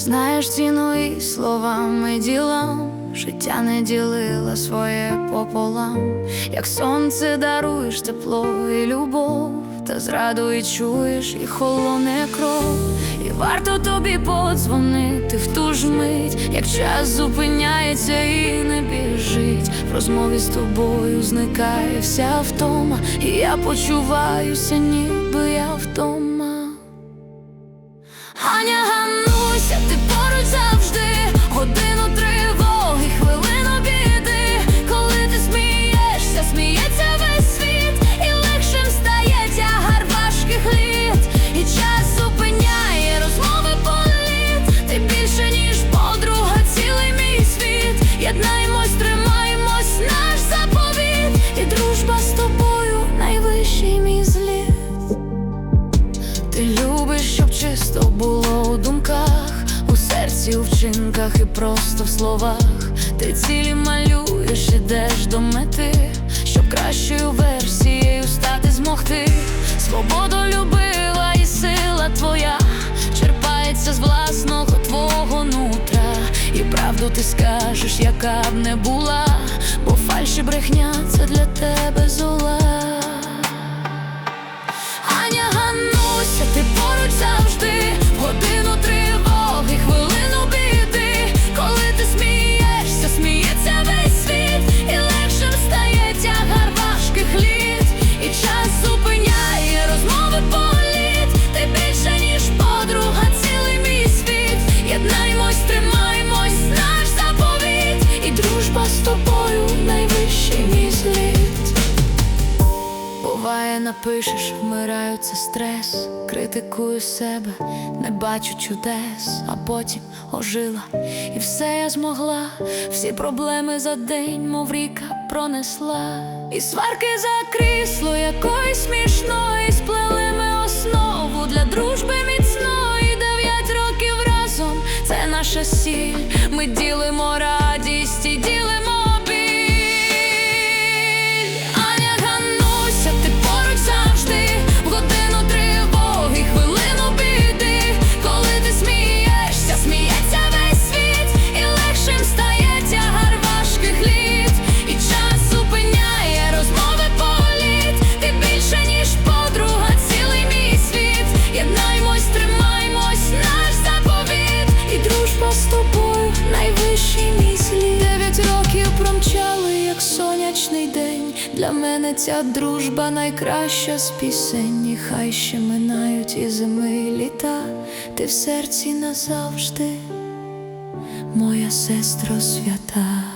Знаєш ціну і словам, і ділам, життя не ділила своє пополам, як сонце даруєш тепло і любов, та зраду і чуєш, і холоне кров, і варто тобі подзвонити в ту ж мить, як час зупиняється і не біжить. В розмові з тобою зникає вся втома, і я почуваюся, ніби я вдома. Аня чисто було у думках, у серці, у вчинках і просто в словах. Ти цілі малюєш, ідеш до мети, щоб кращою версією стати змогти. Свободу любила і сила твоя черпається з власного твого нутра. І правду ти скажеш, яка б не була, напишеш, вмираю, це стрес, критикую себе, не бачу чудес, а потім ожила, і все я змогла, всі проблеми за день, мов ріка пронесла, і сварки за крісло якоїсь смішної, сплели ми основу для дружби міцної, дев'ять років разом, це наша сіль, ми ділимо тобою найвищий мій слід. Дев'ять років промчали, як сонячний день. Для мене ця дружба найкраща з пісень. Хай ще минають і зими, і літа. Ти в серці назавжди, моя сестро свята.